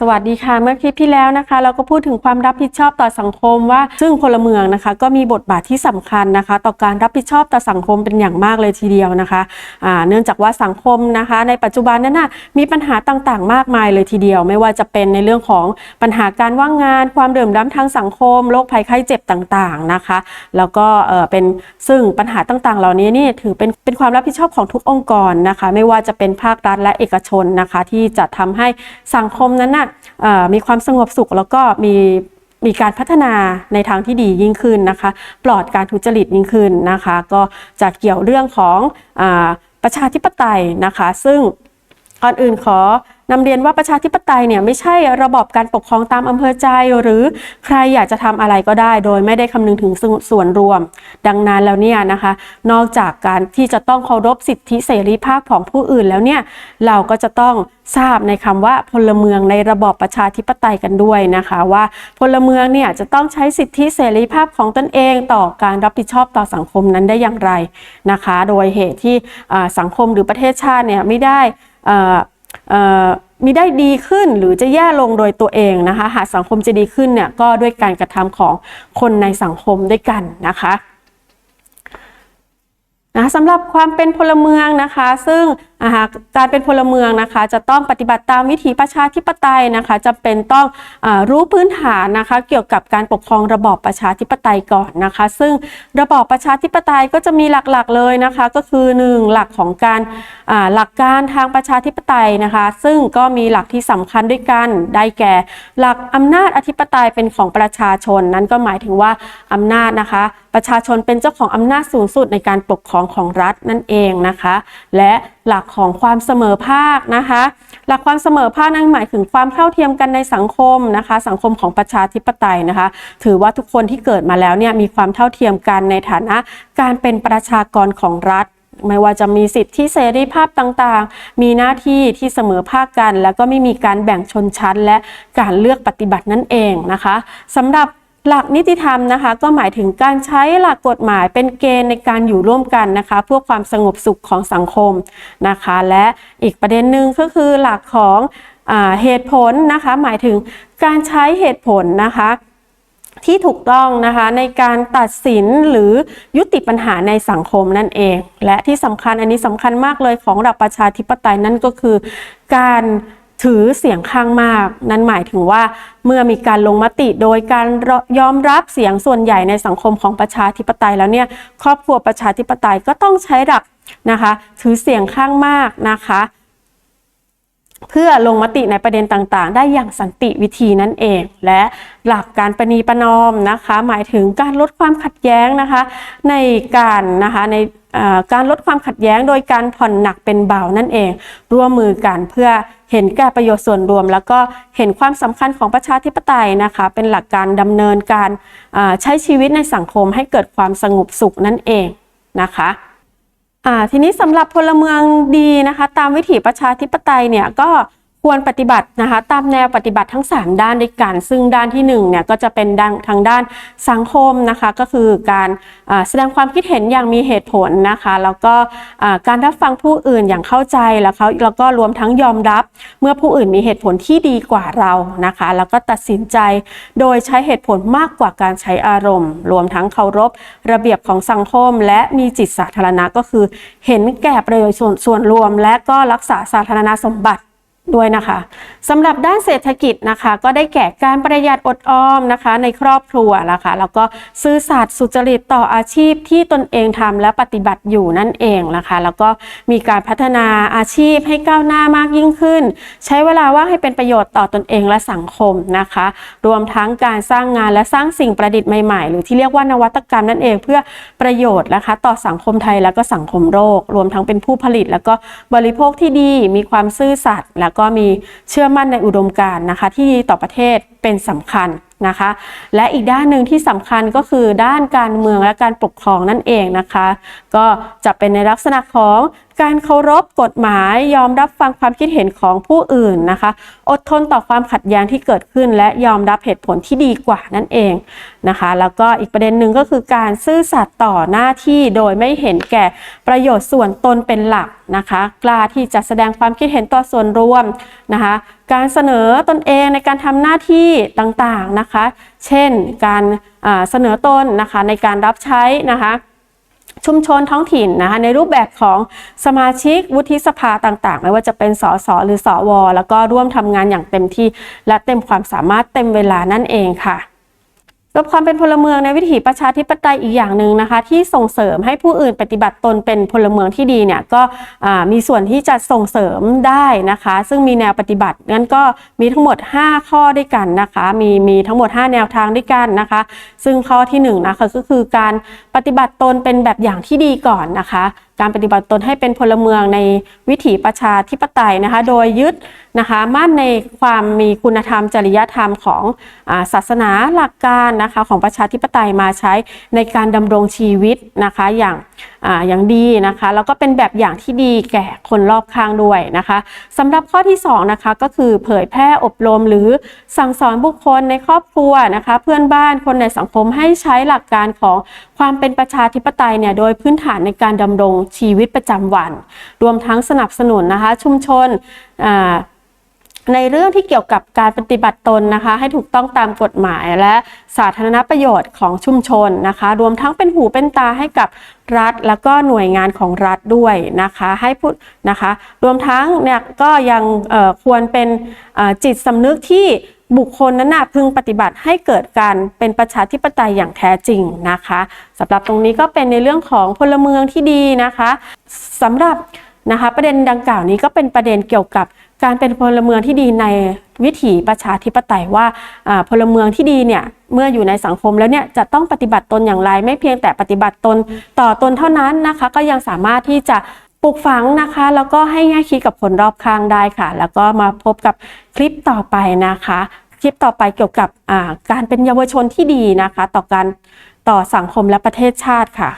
สวัสดีค่ะ เมื่อคลิปที่แล้วนะคะ เราก็พูดถึงความรับผิดชอบต่อสังคมว่า ซึ่งพลเมืองนะคะ ก็มีบทบาทที่สำคัญนะคะ ต่อการรับผิดชอบต่อสังคมเป็นอย่างมากเลยทีเดียวนะคะอ่าเนื่องจากว่าสังคมนะคะ ในปัจจุบันนั้นนะมีปัญหาต่างๆ มากมายเลยทีเดียว ไม่ว่าจะเป็นในเรื่องของปัญหาการว่างงาน ความเดือดร้อนทางสังคมโรคภัยไข้เจ็บต่างๆนะคะ แล้วก็เอ่อเป็นซึ่งปัญหาต่างๆ เหล่านี้นี่ถือเป็นเป็นความรับผิดชอบของทุกองค์กรนะคะ ไม่ว่าจะเป็นภาครัฐและเอกชนนะคะ ที่จะทำให้สังคมนั้นน่ะมีความสงบสุขแล้วก็มีมีการพัฒนาในทางที่ดียิ่งขึ้นนะคะ ปลอดการทุจริตยิ่งขึ้นนะคะ ก็จะเกี่ยวเรื่องของอประชาธิปไตยนะคะ ซึ่งก่อนอื่นขอ นำเรียนว่าประชาธิปไตยเนี่ยไม่ใช่ระบอบการปกครองตามอำเภอใจ หรือใครอยากจะทำอะไรก็ได้ โดยไม่ได้คำนึงถึงส่วนรวม ดังนั้นแล้วเนี่ยนะคะ นอกจากการที่จะต้องเคารพสิทธิเสรีภาพของผู้อื่นแล้วเนี่ยเราก็จะต้องทราบในคำว่าพลเมืองในระบอบประชาธิปไตยกันด้วยนะคะ ว่าพลเมืองเนี่ยจะต้องใช้สิทธิเสรีภาพของตนเอง ต่อการรับผิดชอบต่อสังคมนั้นได้อย่างไรนะคะ โดยเหตุที่สังคมหรือประเทศชาติเนี่ยไม่ได้อ่า มีได้ดีขึ้นหรือจะแย่ลงโดยตัวเองนะคะ หากสังคมจะดีขึ้นเนี่ยก็ด้วยการกระทำของคนในสังคมด้วยกันนะคะนะสำหรับความเป็นพลเมืองนะคะ ซึ่ง อ่าการเป็นพลเมืองนะคะจะต้องปฏิบัติตามวิถีประชาธิปไตยนะคะจำเป็นต้องอรู้พื้นฐานนะคะเกี่ยวกับการปกครองระบอบประชาธิปไตยก่อนนะคะ ซึ่งระบอบประชาธิปไตยก็จะมีหลักๆเลยนะคะก็คือ 1 หลักของการหลักการทางประชาธิปไตยนะคะ ซึ่งก็มีหลักที่สำคัญด้วยกันได้แก่ หลักอำนาจอธิปไตยเป็นของประชาชน นั่นก็หมายถึงว่าอำนาจนะคะ ประชาชนเป็นเจ้าของอำนาจสูงสุดในการปกครองของรัฐนั่นเองนะคะ และหลักของความเสมอภาคนะคะ หลักความเสมอภาคนั่นหมายถึงความเท่าเทียมกันในสังคมนะคะ สังคมของประชาธิปไตยนะคะ ถือว่าทุกคนที่เกิดมาแล้วเนี่ยมีความเท่าเทียมกันในฐานะการเป็นประชากรของรัฐไม่ว่าจะมีสิทธิเสรีภาพต่างๆ มีหน้าที่ที่เสมอภาคกัน แล้วก็ไม่มีการแบ่งชนชั้นและการเลือกปฏิบัตินั่นเองนะคะสำหรับ หลักนิติธรรมนะคะ ก็หมายถึงการใช้หลักกฎหมายเป็นเกณฑ์ในการอยู่ร่วมกันนะคะ เพื่อความสงบสุขของสังคมนะคะ และอีกประเด็นหนึ่งก็คือหลักของอเหตุผลนะคะ หมายถึงการใช้เหตุผลนะคะที่ถูกต้องนะคะในการตัดสินหรือยุติปัญหาในสังคมนั่นเอง และที่สำคัญอันนี้สำคัญมากเลยของหลักประชาธิปไตยนั่นก็คือการ ถือเสียงข้างมาก นั่นหมายถึงว่าเมื่อมีการลงมติโดยการยอมรับเสียงส่วนใหญ่ในสังคมของประชาธิปไตยแล้วเนี่ยครอบครัวประชาธิปไตยก็ต้องใช้หลักนะคะถือเสียงข้างมากนะคะเพื่อลงมติในประเด็นต่างๆ ได้อย่างสันติวิธีนั่นเอง และหลักการประนีประนอมนะคะ หมายถึงการลดความขัดแย้งนะคะ ในการนะคะใน การลดความขัดแย้งโดยการผ่อนหนักเป็นเบานั่นเอง ร่วมมือกันเพื่อเห็นแก่ประโยชน์ส่วนรวม แล้วก็เห็นความสำคัญของประชาธิปไตยนะคะ เป็นหลักการดำเนินการใช้ชีวิตในสังคมให้เกิดความสงบสุขนั่นเองนะคะทีนี้สำหรับพลเมืองดีนะคะ ตามวิถีประชาธิปไตยเนี่ยก็ ควรปฏิบัตินะคะตามแนวปฏิบัติทั้ง 3 ด้านด้วยกัน ซึ่งด้านที่1เนี่ยก็จะเป็นด้านทางด้านสังคมนะคะก็คือการแสดงความคิดเห็นอย่างมีเหตุผลนะคะแล้วก็การรับฟังผู้อื่นอย่างเข้าใจแล้วเขาแล้วก็รวมทั้งยอมรับ เมื่อผู้อื่นมีเหตุผลที่ดีกว่าเรานะคะแล้วก็ตัดสินใจโดยใช้เหตุผลมากกว่าการใช้อารมณ์ รวมทั้งเคารพ ระเบียบของสังคม และมีจิตสาธารณะก็คือ เห็นแก่ประโยชน์ส่วนส่วนรวม และก็รักษาสาธารณสมบัติ ด้วยนะคะสำหรับด้านเศรษฐกิจนะคะ ก็ได้แก่การประหยัดอดออมนะคะ ในครอบครัวนะคะ แล้วก็ซื่อสัตย์สุจริตต่ออาชีพที่ตนเองทำและปฏิบัติอยู่นั่นเองนะคะ แล้วก็มีการพัฒนาอาชีพให้ก้าวหน้ามากยิ่งขึ้น ใช้เวลาว่างให้เป็นประโยชน์ต่อตนเองและสังคมนะคะ รวมทั้งการสร้างงานและสร้างสิ่งประดิษฐ์ใหม่ๆ หรือที่เรียกว่านวัตกรรมนั่นเองเพื่อประโยชน์นะคะ ต่อสังคมไทยแล้วก็สังคมโลกรวมทั้งเป็นผู้ผลิต แล้วก็บริโภคที่ดี มีความซื่อสัตย์แล้วก็มีเชื่อมั่นในอุดมการณ์นะคะ ที่ดีต่อประเทศเป็นสำคัญนะคะ และอีกด้านหนึ่งที่สำคัญก็คือด้านการเมืองและการปกครองนั่นเองนะคะ ก็จะเป็นในลักษณะของ การเคารพกฎหมายยอมรับฟังความคิดเห็นของผู้อื่นนะคะ อดทนต่อความขัดแย้งที่เกิดขึ้น และยอมรับเหตุผลที่ดีกว่านั่นเองนะคะ แล้วก็อีกประเด็นหนึ่งก็คือการซื่อสัตย์ต่อหน้าที่โดยไม่เห็นแก่ประโยชน์ส่วนตนเป็นหลักนะคะ กล้าที่จะแสดงความคิดเห็นต่อส่วนรวมนะคะ การเสนอตนเองในการทำหน้าที่ต่างๆนะคะ เช่นการเสนอตนนะคะในการรับใช้นะคะ ชุมชนท้องถิ่นนะคะในรูปแบบของสมาชิกวุฒิสภาต่างๆ ไม่ว่าจะเป็นสสหรือสวแล้วก็ร่วมทำงานอย่างเต็มที่ และเต็มความสามารถเต็มเวลานั่นเองค่ะับความเป็นพลเมืองในวิถีประชาธิปไตยอีกอย่างหนึ่งนะคะ ที่ส่งเสริมให้ผู้อื่นปฏิบัติตนเป็นพลเมืองที่ดีเนี่ยก็มีส่วนที่จะส่งเสริมได้นะคะ ซึ่งมีแนวปฏิบัตินั้นก็มีทั้งหมด 5 ข้อด้วยกันนะคะ มีมีทั้งหมด 5 แนวทางด้วยกันนะคะ ซึ่งข้อที่1นะคะก็คือการปฏิบัติตนเป็นแบบอย่างที่ดีก่อนนะคะ การปฏิบัติตนให้เป็นพลเมืองในวิถีประชาธิปไตยนะคะ โดยยึดนะคะมั่นในความมีคุณธรรมจริยธรรมของศาสนาหลักการนะคะของประชาธิปไตยมาใช้ในการดำรงชีวิตนะคะอย่างอาอย่างดีนะคะ แล้วก็เป็นแบบอย่างที่ดีแก่คนรอบข้างด้วยนะคะสำหรับข้อที่2นะคะก็คือเผยแพร่อบรมหรือสั่งสอนบุคคลในครอบครัวนะคะ เพื่อนบ้านคนในสังคมให้ใช้หลักการของความเป็นประชาธิปไตยเนี่ยโดยพื้นฐานในการดำรงชีวิตประจำวัน รวมทั้งสนับสนุนนะคะชุมชนในเรื่องที่เกี่ยวกับการปฏิบัติตนนะคะ ให้ถูกต้องตามกฎหมายและสาธารณประโยชน์ของชุมชนนะคะ รวมทั้งเป็นหูเป็นตาให้กับรัฐ แล้วก็หน่วยงานของรัฐด้วยนะคะ ให้พูดนะคะ รวมทั้งเนี่ยก็ยังควรเป็นจิตสำนึกที่ บุคคลนั้นนะพึงปฏิบัติให้เกิดการเป็นประชาธิปไตยอย่างแท้จริงนะคะสำหรับตรงนี้ก็เป็นในเรื่องของพลเมืองที่ดีนะคะสำหรับนะคะประเด็นดังกล่าวนี้ก็เป็นประเด็นเกี่ยวกับการเป็นพลเมืองที่ดีในวิถีประชาธิปไตยว่าอ่าพลเมืองที่ดีเนี่ยเมื่ออยู่ในสังคมแล้วเนี่ยจะต้องปฏิบัติตนอย่างไร ไม่เพียงแต่ปฏิบัติตนต่อตนเท่านั้นนะคะ ก็ยังสามารถที่จะ ปลูกฝังนะคะ แล้วก็ให้แง่คิดกับคนรอบข้างได้ค่ะ แล้วก็มาพบกับคลิปต่อไปนะคะ คลิปต่อไปเกี่ยวกับการเป็นเยาวชนที่ดีนะคะ ต่อการต่อสังคมและประเทศชาติค่ะ